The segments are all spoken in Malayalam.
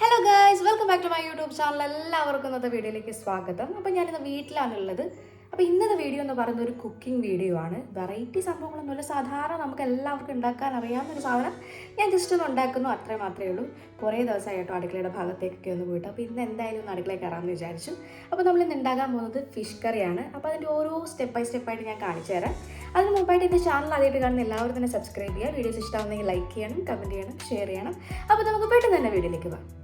Hello guys welcome back to my YouTube channel എല്ലാവർക്കും ഇന്നത്തെ വീഡിയോയിലേക്ക് സ്വാഗതം. അപ്പോൾ ഞാനിന്ന് വീട്ടിലാണുള്ളത്. അപ്പോൾ ഇന്നത്തെ വീഡിയോ എന്ന് പറയുന്നത് ഒരു കുക്കിംഗ് വീഡിയോ ആണ്. വെറൈറ്റി സംഭവങ്ങളൊന്നുമില്ല. സാധാരണ നമുക്ക് എല്ലാവർക്കും ഉണ്ടാക്കാൻ അറിയാവുന്ന ഒരു സാധനം ഞാൻ ജസ്റ്റ് ഒന്ന് ഉണ്ടാക്കുന്നു. അത്രേ മാത്രമേ ഉള്ളൂ. കുറേ ദിവസമായിട്ടോ അടുക്കളയുടെ ഭാഗത്തേക്കൊക്കെ ഒന്ന് പോയിട്ട്. അപ്പോൾ ഇന്ന് എന്തായാലും ഒന്ന് അടുക്കളയിൽ കയറാമെന്ന് വിചാരിച്ചു. അപ്പോൾ നമ്മൾ ഇന്ന് ഉണ്ടാക്കാൻ പോകുന്നത് ഫിഷ് കറിയാണ് അപ്പോൾ അതിന്റെ ഓരോ സ്റ്റെപ്പ് ബൈ സ്റ്റെപ്പായിട്ട് ഞാൻ കാണിച്ചു തരാം. അതിന് മുമ്പായിട്ട് എന്റെ ചാനൽ ആദ്യമായിട്ട് കാണുന്ന എല്ലാവരും തന്നെ സബ്സ്ക്രൈബ് ചെയ്യുക. വീഡിയോസ് ഇഷ്ടമാവുന്നെങ്കിൽ ലൈക്ക് ചെയ്യണം കമന്റ് ചെയ്യണം ഷെയർ ചെയ്യണം. അപ്പോൾ നമുക്ക് പെട്ടെന്ന് തന്നെ വീഡിയോയിലേക്ക് പോകാം.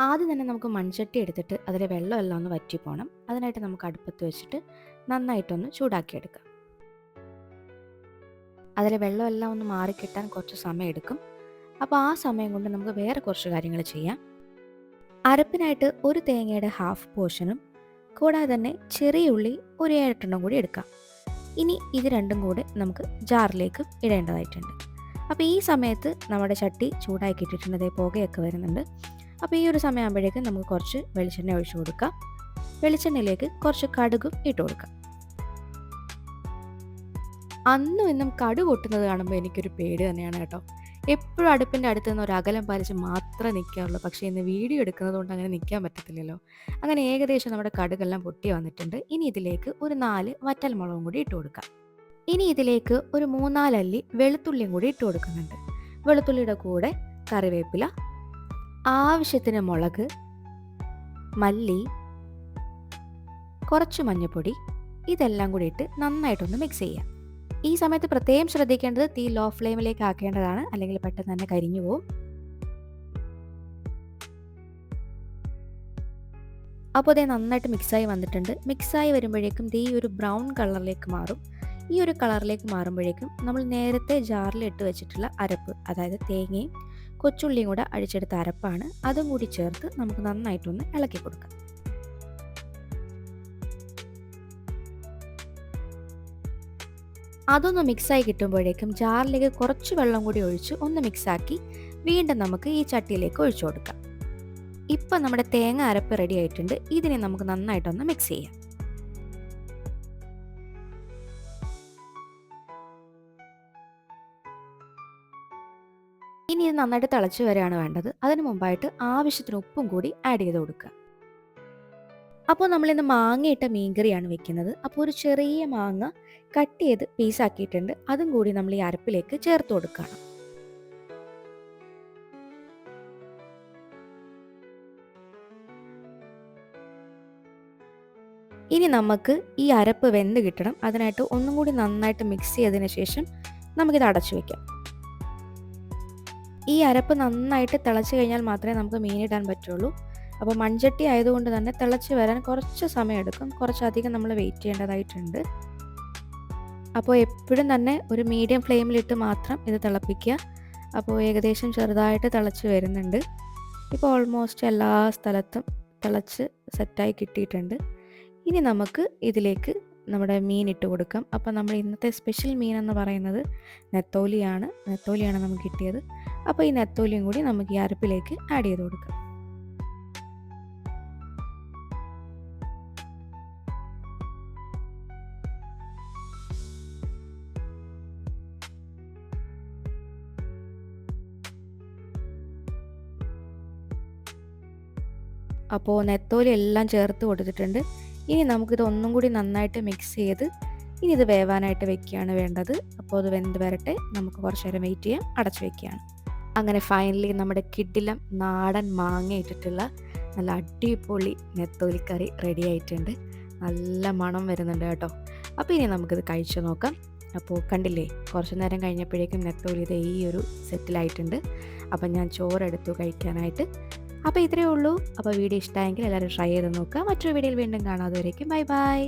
ആദ്യം തന്നെ നമുക്ക് മൺചട്ടി എടുത്തിട്ട് അതിലെ വെള്ളമെല്ലാം ഒന്ന് വറ്റി പോകണം അതിനായിട്ട് നമുക്ക് അടുപ്പത്ത് വെച്ചിട്ട് നന്നായിട്ടൊന്ന് ചൂടാക്കിയെടുക്കാം. അതിലെ വെള്ളമെല്ലാം ഒന്ന് മാറിക്കിട്ടാൻ കുറച്ച് സമയം എടുക്കും അപ്പോൾ ആ സമയം കൊണ്ട് നമുക്ക് വേറെ കുറച്ച് കാര്യങ്ങൾ ചെയ്യാം. അരപ്പിനായിട്ട് ഒരു തേങ്ങയുടെ ഹാഫ് പോർഷനും കൂടാതെ തന്നെ ചെറിയ ഉള്ളി ഒരു ഏഴെട്ടെണ്ണം കൂടി എടുക്കാം. ഇനി ഇത് രണ്ടും കൂടി നമുക്ക് ജാറിലേക്ക് ഇടേണ്ടതായിട്ടുണ്ട്. അപ്പോൾ ഈ സമയത്ത് നമ്മുടെ ചട്ടി ചൂടാക്കിയിട്ടിട്ടുണ്ട് അതേ പുകയൊക്കെ വരുന്നുണ്ട്. അപ്പോൾ ഈ ഒരു സമയമാകുമ്പോഴേക്കും നമുക്ക് കുറച്ച് വെളിച്ചെണ്ണ ഒഴിച്ചു കൊടുക്കാം. വെളിച്ചെണ്ണയിലേക്ക് കുറച്ച് കടുകും ഇട്ട് കൊടുക്കാം. അന്നും ഇന്നും കടു പൊട്ടുന്നത് കാണുമ്പോൾ എനിക്കൊരു പേടി തന്നെയാണ് കേട്ടോ. എപ്പോഴും അടുപ്പിന്റെ അടുത്ത് നിന്ന് ഒരു അകലം പാലിച്ച് മാത്രമേ നിൽക്കാറുള്ളൂ പക്ഷേ ഇന്ന് വീഡിയോ എടുക്കുന്നത് കൊണ്ട് അങ്ങനെ നിൽക്കാൻ പറ്റത്തില്ലല്ലോ. അങ്ങനെ ഏകദേശം നമ്മുടെ കടുകെല്ലാം പൊട്ടി വന്നിട്ടുണ്ട്. ഇനി ഇതിലേക്ക് ഒരു നാല് വറ്റൽ മുളകും കൂടി ഇട്ട് കൊടുക്കാം. ഇനി ഇതിലേക്ക് ഒരു മൂന്നാലല്ലി വെളുത്തുള്ളിയും കൂടി ഇട്ട് കൊടുക്കുന്നുണ്ട്. വെളുത്തുള്ളിയുടെ കൂടെ കറിവേപ്പില ആവശ്യത്തിന് മുളക് മല്ലി കുറച്ച് മഞ്ഞൾപ്പൊടി ഇതെല്ലാം കൂടി ഇട്ട് നന്നായിട്ടൊന്ന് മിക്സ് ചെയ്യാം. ഈ സമയത്ത് പ്രത്യേകം ശ്രദ്ധിക്കേണ്ടത് തീ ലോ ഫ്ലെയിമിലേക്ക് ആക്കേണ്ടതാണ്. അല്ലെങ്കിൽ പെട്ടെന്ന് തന്നെ കരിഞ്ഞു പോകും അപ്പോൾ അതേ നന്നായിട്ട് മിക്സായി വന്നിട്ടുണ്ട്. മിക്സായി വരുമ്പോഴേക്കും തീ ഒരു ബ്രൗൺ കളറിലേക്ക് മാറും. ഈ ഒരു കളറിലേക്ക് മാറുമ്പോഴേക്കും നമ്മൾ നേരത്തെ ജാറിൽ ഇട്ട് വെച്ചിട്ടുള്ള അരപ്പ് അതായത് തേങ്ങയും കൊച്ചുള്ളിയും കൂടെ അഴിച്ചെടുത്ത അരപ്പാണ്. അതും കൂടി ചേർത്ത് നമുക്ക് നന്നായിട്ടൊന്ന് ഇളക്കി കൊടുക്കാം. അതൊന്ന് മിക്സായി കിട്ടുമ്പോഴേക്കും ജാറിലേക്ക് കുറച്ച് വെള്ളം കൂടി ഒഴിച്ച് ഒന്ന് മിക്സാക്കി വീണ്ടും നമുക്ക് ഈ ചട്ടിയിലേക്ക് ഒഴിച്ചു കൊടുക്കാം. ഇപ്പം നമ്മുടെ തേങ്ങ അരപ്പ് റെഡി ആയിട്ടുണ്ട്. ഇതിനെ നമുക്ക് നന്നായിട്ടൊന്ന് മിക്സ് ചെയ്യാം. ഇനി ഇത് നന്നായിട്ട് തിളച്ച് വരികയാണ് വേണ്ടത്. അതിന് മുമ്പായിട്ട് ആവശ്യത്തിന് ഉപ്പും കൂടി ആഡ് ചെയ്ത് കൊടുക്കുക. അപ്പോൾ നമ്മൾ ഇന്ന് മാങ്ങയിട്ട മീൻകറിയാണ് വെക്കുന്നത്. അപ്പോൾ ഒരു ചെറിയ മാങ്ങ കട്ട് ചെയ്ത് പീസാക്കിയിട്ടുണ്ട് അതും കൂടി നമ്മൾ ഈ അരപ്പിലേക്ക് ചേർത്ത് കൊടുക്കണം. ഇനി നമുക്ക് ഈ അരപ്പ് വെന്ത് കിട്ടണം. അതിനായിട്ട് ഒന്നും കൂടി നന്നായിട്ട് മിക്സ് ചെയ്തതിന് ശേഷം നമുക്കിത് അടച്ചു വെക്കാം. ഈ അരപ്പ് നന്നായിട്ട് തിളച്ച് കഴിഞ്ഞാൽ മാത്രമേ നമുക്ക് മീനിടാൻ പറ്റുള്ളൂ. അപ്പോൾ മൺചട്ടി ആയതുകൊണ്ട് തന്നെ തിളച്ച് വരാൻ കുറച്ച് സമയം എടുക്കും കുറച്ചധികം നമ്മൾ വെയിറ്റ് ചെയ്യേണ്ടതായിട്ടുണ്ട്. അപ്പോൾ എപ്പോഴും തന്നെ ഒരു മീഡിയം ഫ്ലെയിമിലിട്ട് മാത്രം ഇത് തിളപ്പിക്കുക. അപ്പോൾ ഏകദേശം ചെറുതായിട്ട് തിളച്ച് വരുന്നുണ്ട്. ഇപ്പോൾ ഓൾമോസ്റ്റ് എല്ലാ സ്ഥലത്തും തിളച്ച് സെറ്റായി കിട്ടിയിട്ടുണ്ട്. ഇനി നമുക്ക് ഇതിലേക്ക് നമ്മുടെ മീൻ ഇട്ട് കൊടുക്കാം. അപ്പോൾ നമ്മൾ ഇന്നത്തെ സ്പെഷ്യൽ മീൻ എന്ന് പറയുന്നത് നെത്തോലിയാണ്. നെത്തോലിയാണ് നമുക്ക് കിട്ടിയത്. അപ്പോൾ ഈ നെത്തോലിയും കൂടി നമുക്ക് ഈ അരപ്പിലേക്ക് ആഡ് ചെയ്ത് കൊടുക്കാം. അപ്പോൾ നെത്തോലി എല്ലാം ചേർത്ത് കൊടുത്തിട്ടുണ്ട്. ഇനി നമുക്കിത് ഒന്നും കൂടി നന്നായിട്ട് മിക്സ് ചെയ്ത് ഇനി ഇത് വേവാനായിട്ട് വെക്കുകയാണ് വേണ്ടത്. അപ്പോൾ അത് വെന്ത് വരട്ടെ. നമുക്ക് കുറച്ച് നേരം വെയിറ്റ് ചെയ്യാം. അടച്ചു വെക്കുകയാണ്. അങ്ങനെ ഫൈനലി നമ്മുടെ കിഡിലം നാടൻ മാങ്ങ ഇട്ടിട്ടുള്ള നല്ല അടിപൊളി നെത്തോലിക്കറി റെഡി ആയിട്ടുണ്ട്. നല്ല മണം വരുന്നുണ്ട് കേട്ടോ. അപ്പോൾ ഇനി നമുക്കിത് കഴിച്ചു നോക്കാം. അപ്പോൾ കണ്ടില്ലേ കുറച്ച് നേരം കഴിഞ്ഞപ്പോഴേക്കും നെത്തോലി ഇത് ഈ ഒരു സെറ്റിലായിട്ടുണ്ട് അപ്പം ഞാൻ ചോറെടുത്തു കഴിക്കാനായിട്ട്. അപ്പോൾ ഇത്രയേ ഉള്ളൂ. അപ്പോൾ വീഡിയോ ഇഷ്ടമായെങ്കിൽ എല്ലാവരും ട്രൈ ചെയ്ത് നോക്കുക. മറ്റൊരു വീഡിയോയിൽ വീണ്ടും കാണാതെ വരേക്കും ബൈ ബൈ